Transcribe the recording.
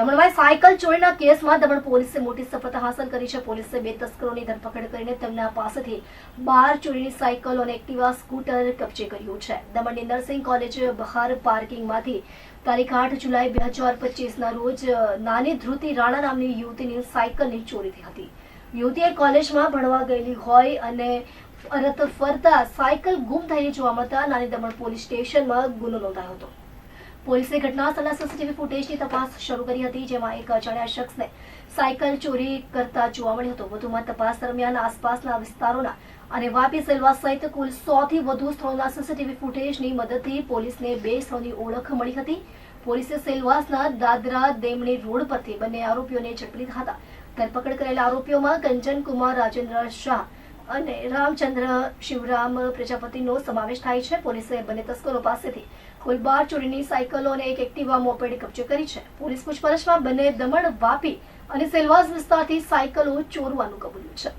દમણમાં સાયકલ ચોરીના કેસમાં દમણ પોલીસે મોટી સફળતા હાંસલ કરી છે. પોલીસે બે તસ્કરોની ધરપકડ કરીને તેમના પાસેથી બાર ચોરીની સાયકલ અને એક્ટિવા સ્કૂટર કબજે કર્યું છે. દમણની નર્સિંગ કોલેજ બહાર પાર્કિંગમાંથી તારીખ આઠ જુલાઈ બે હજાર પચીસના રોજ નાની ધ્રુતિ રાણા નામની યુવતીની સાયકલની ચોરી થઈ હતી. યુવતીએ કોલેજમાં ભણવા ગયેલી હોય અને અરત ફરતા સાયકલ ગુમ થયેલી જોવા મળતા નાની દમણ પોલીસ સ્ટેશનમાં ગુનો નોંધાયો હતો. પોલીસે ઘટના સ્થળના સીસીટીવી ફૂટેજની તપાસ શરૂ કરી હતી, જેમાં એક અજાણ્યા શખ્સને સાયકલ ચોરી કરતા જોવા મળ્યો હતો. વધુમાં તપાસ દરમિયાન આસપાસના વિસ્તારોના અને વાપી સેલવા સહિત કુલ સો થી વધુ સ્થળોના સીસીટીવી ફૂટેજની મદદથી પોલીસને બે સ્થળોની ઓળખ મળી હતી. પોલીસે સેલવાસના દાદરા દેમણી રોડ પરથી બંને આરોપીઓને ઝડપી લીધા હતા. ધરપકડ કરેલા આરોપીઓમાં કંચનકુમાર રાજેન્દ્ર શાહ અને રામચંદ્ર શિવરામ પ્રજાપતિનો સમાવેશ થાય છે. પોલીસે બંને તસ્કરો પાસેથી કુલ બાર ચોરીની સાયકલો અને એક એક્ટિવા મોપેડ કબજે કરી છે. પોલીસ પૂછપરછમાં બંને દમણ વાપી અને સેલવાસ વિસ્તારથી સાયકલો ચોરવાનું કબૂલ્યું છે.